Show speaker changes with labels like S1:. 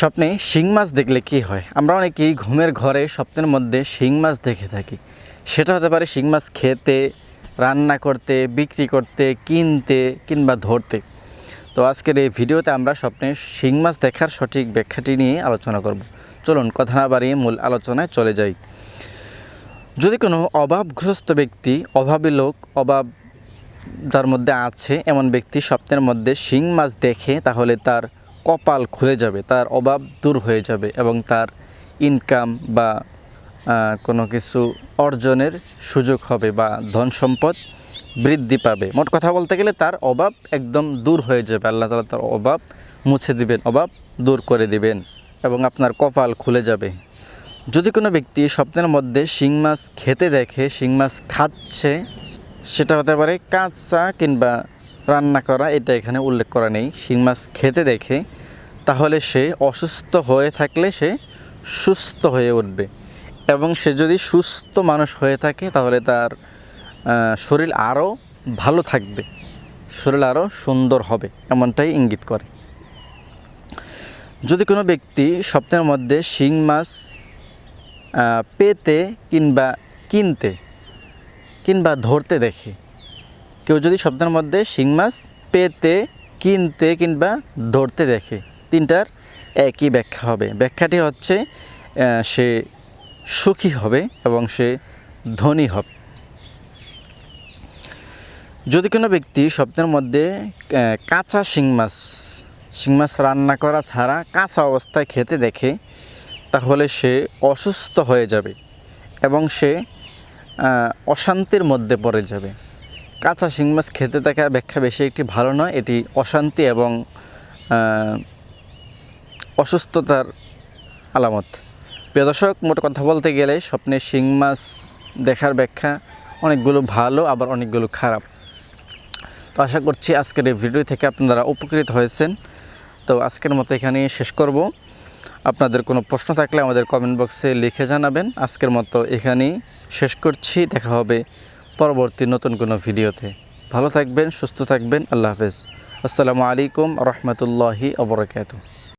S1: স্বপ্নে শিং মাছ দেখলে কি হয়? আমরা অনেকেই ঘুমের ঘরে স্বপ্নের মধ্যে শিং মাছ দেখে থাকি। সেটা হতে পারে শিং মাছ খেতে, রান্না করতে, বিক্রি করতে, কিনতে কিংবা ধরতে। তো আজকের এই ভিডিওতে আমরা স্বপ্নে শিং মাছ দেখার সঠিক ব্যাখ্যাটি নিয়ে আলোচনা করব। চলুন কথা না বাড়িয়ে মূল আলোচনায় চলে যাই। যদি কোনো অভাবগ্রস্ত ব্যক্তি, অভাবী লোক, অভাব যার মধ্যে আছে, এমন ব্যক্তি স্বপ্নের মধ্যে শিং মাছ দেখে, তাহলে তার কপাল খুলে যাবে, তার অভাব দূর হয়ে যাবে এবং তার ইনকাম বা কোনো কিছু অর্জনের সুযোগ হবে বা ধন সম্পদ বৃদ্ধি পাবে। মোট কথা বলতে গেলে তার অভাব একদম দূর হয়ে যাবে। আল্লাহ তালা তার অভাব মুছে দিবেন, অভাব দূর করে দিবেন এবং আপনার কপাল খুলে যাবে। যদি কোনো ব্যক্তি স্বপ্নের মধ্যে শিং মাছ খেতে দেখে, শিং মাছ খাচ্ছে, সেটা হতে পারে কাঁচা কিংবা রান্না করা, এটা এখানে উল্লেখ করা নেই। শিং মাছ খেতে দেখে, তাহলে সে অসুস্থ হয়ে থাকলে সে সুস্থ হয়ে উঠবে। এবং সে যদি সুস্থ মানুষ হয়ে থাকে, তাহলে তার শরীর আরও ভালো থাকবে। শরীর আরও সুন্দর হবে, এমনটাই ইঙ্গিত করে। যদি কোনো ব্যক্তি স্বপ্নের মধ্যে শিং মাছ পেতে কিংবা কিনতে, কিংবা ধরতে দেখে কেউ যদি স্বপ্নের মধ্যে শিং মাছ পেতে, কিনতে কিংবা ধরতে দেখে, তিনটার একই ব্যাখ্যা হবে। ব্যাখ্যাটি হচ্ছে সে সুখী হবে এবং সে ধনী হবে। যদি কোনো ব্যক্তি স্বপ্নের মধ্যে কাঁচা শিং মাছ শিং মাছ রান্না করা ছাড়া কাঁচা অবস্থায় খেতে দেখে, তাহলে সে অসুস্থ হয়ে যাবে এবং সে অশান্তির মধ্যে পড়ে যাবে। কাঁচা শিং মাছ খেতে থাকা ব্যাখ্যা বেশি একটি ভালো নয়। এটি অশান্তি এবং অসুস্থতার আলামত। প্রিয় দর্শক, মোট কথা বলতে গেলে স্বপ্নে শিং মাছ দেখার ব্যাখ্যা অনেকগুলো ভালো, আবার অনেকগুলো খারাপ। তো আশা করছি আজকের এই ভিডিও থেকে আপনারা উপকৃত হয়েছেন। তো আজকের মতো এখানেই শেষ করব। আপনাদের কোনো প্রশ্ন থাকলে আমাদের কমেন্ট বক্সে লিখে জানাবেন। আজকের মতো এখানেই শেষ করছি। দেখা হবে পরবর্তী নতুন কোনো ভিডিওতে। ভালো থাকবেন সুস্থ থাকবেন আল্লাহ হাফেজ। আসসালামু আলাইকুম রহমতুল্লাহি অবরাকাতু